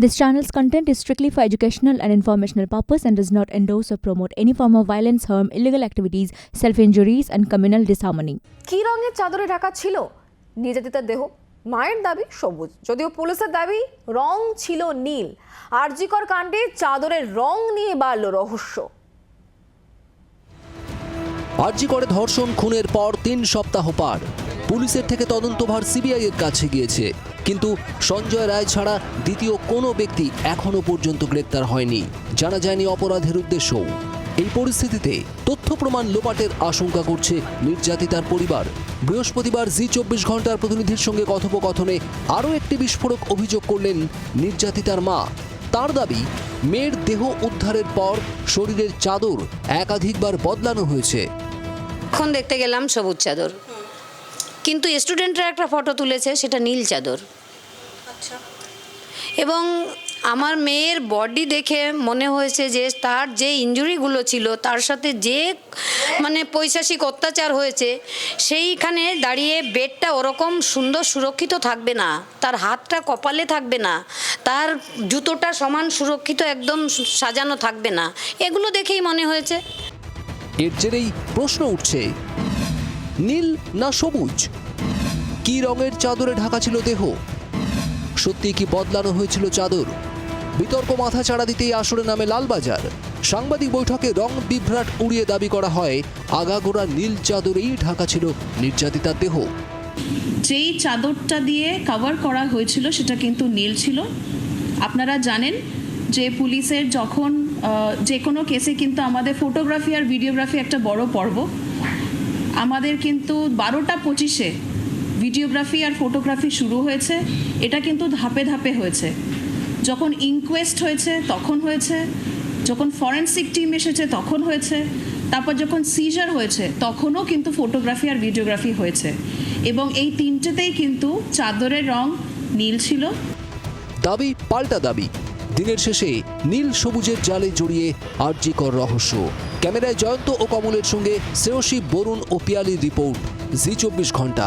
This channel's content is strictly for educational and informational purpose and does not endorse or promote any form of violence, harm, illegal activities, self-injuries and communal disharmony. কি রঙের চাদরে ঢাকা ছিল নির্যাতিতার দেহ মায়ের দাবি সবুজ যদিও পুলিশের দাবি রং ছিল নীল আরজিকর কাণ্ডে চাদরের রং নিয়ে বাড়ল রহস্য আরজি করে ধর্ষণ খুনের পর তিন সপ্তাহ পার পুলিশের থেকে তদন্তভার সিবিআই এর কাছে গিয়েছে কিন্তু সঞ্জয় রায় ছাড়া দ্বিতীয় কোনো ব্যক্তি এখনও পর্যন্ত গ্রেপ্তার হয়নি। জানা যায়নি অপরাধের উদ্দেশ্যও এই পরিস্থিতিতে তথ্য প্রমাণ লোপাটের আশঙ্কা করছে নির্যাতিতার পরিবার। বৃহস্পতিবার জি চব্বিশ ঘণ্টার প্রতিনিধির সঙ্গে কথোপকথনে আরও একটি বিস্ফোরক অভিযোগ করলেন নির্যাতিতার মা। তার দাবি, মেয়ের দেহ উদ্ধারের পর শরীরের চাদর একাধিকবার বদলানো হয়েছে। এখন দেখতে গেলাম সবুজ চাদর। কিন্তু স্টুডেন্টরা একটা ফটো তুলেছে সেটা নীল চাদর। এবং আমার মেয়ের বডি দেখে মনে হয়েছে যে তার যে ইঞ্জুরিগুলো ছিল তার সাথে যে মানে পৈশাসিক অত্যাচার হয়েছে সেইখানে দাঁড়িয়ে বেডটা ওরকম সুন্দর সুরক্ষিত থাকবে না তার হাতটা কপালে থাকবে না তার জুতোটা সমান সুরক্ষিত একদম সাজানো থাকবে না এগুলো দেখেই মনে হয়েছে। এর জেরেই প্রশ্ন উঠছে নীল না সবুজ? কি রঙের চাদরে ঢাকা ছিল দেহ? সত্যি কি বদলানো হয়েছিল চাদর? বিতর্ক মাথা চাড়া দিতেই আসরে নামে লালবাজার। সাংবাদিক বৈঠকে রং বিভ্রাট উড়িয়ে দাবি করা হয়, আগাগোড়া নীল চাদরেই ঢাকা ছিল নির্যাতিতার দেহ। যেই চাদরটা দিয়ে কভার করা হয়েছিল সেটা কিন্তু নীল ছিল। আপনারা জানেন যে পুলিশের যখন যে কোনো কেসে কিন্তু আমাদের ফটোগ্রাফি আর ভিডিওগ্রাফি একটা বড় পর্ব। আমাদের কিন্তু বারোটা পঁচিশে ভিডিওগ্রাফি আর ফটোগ্রাফি শুরু হয়েছে, এটা কিন্তু ধাপে ধাপে হয়েছে। যখন ইনকোয়েস্ট হয়েছে, তখন হয়েছে। যখন ফরেন্সিক টিম এসেছে, তখন হয়েছে। তারপর যখন সিজার হয়েছে, তখনও কিন্তু ফটোগ্রাফি আর ভিডিওগ্রাফি হয়েছে। এবং এই তিনটেতেই কিন্তু চাদরের রং নীল ছিল। দাবি, পাল্টা দাবি। দিনের শেষে নীল সবুজের জালে জড়িয়ে আর্যিকর রহস্য। ক্যামেরায় জয়ন্ত ও কমলের সঙ্গে শ্রেয়সী বরুণ ও পিয়ালির রিপোর্ট, জি চব্বিশ ঘণ্টা।